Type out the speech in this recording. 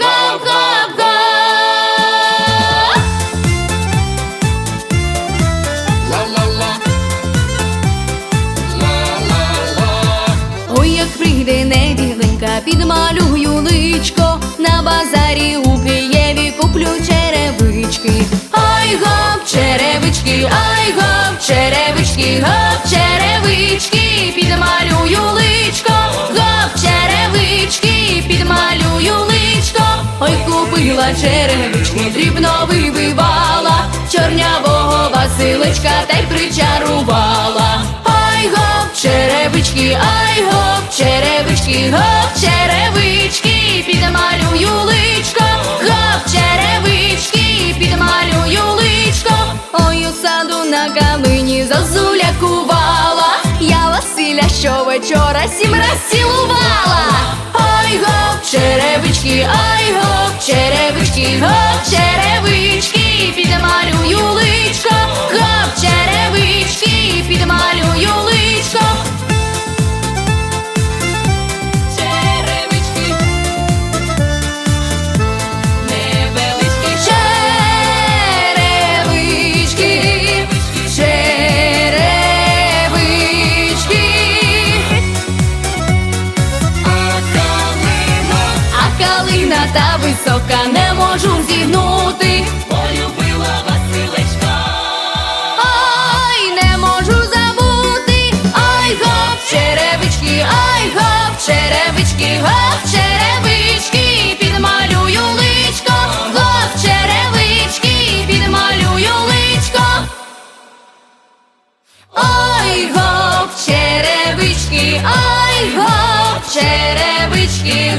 Гоп-гоп-гоп. Ла-ла-ла. Ла-ла-ла. Ой, як прийде невіленька, підмалюю личко, на базарі купила черевички, дрібно вибивала, чорнявого Василечка та й причарувала. Ай гоп, черевички, ай гоп, черевички, гоп, черевички, підмалюю личко, гоп, черевички, підмалюю личко. Ой, у саду на калині зозуля кувала, я Василя щовечора сім раз цілувала. Ай гоп, черевички, ай черевички, гоп, калина та висока не можу зігнути. полюбила Василечка. Ай, не можу забути. Ай гоп, черевички, ай гоп, черевички, гоп, черевички, підмалюю личко, гоп, черевички, підмалюю личко. Ой, гоп, черевички, ай, гоп, черевички,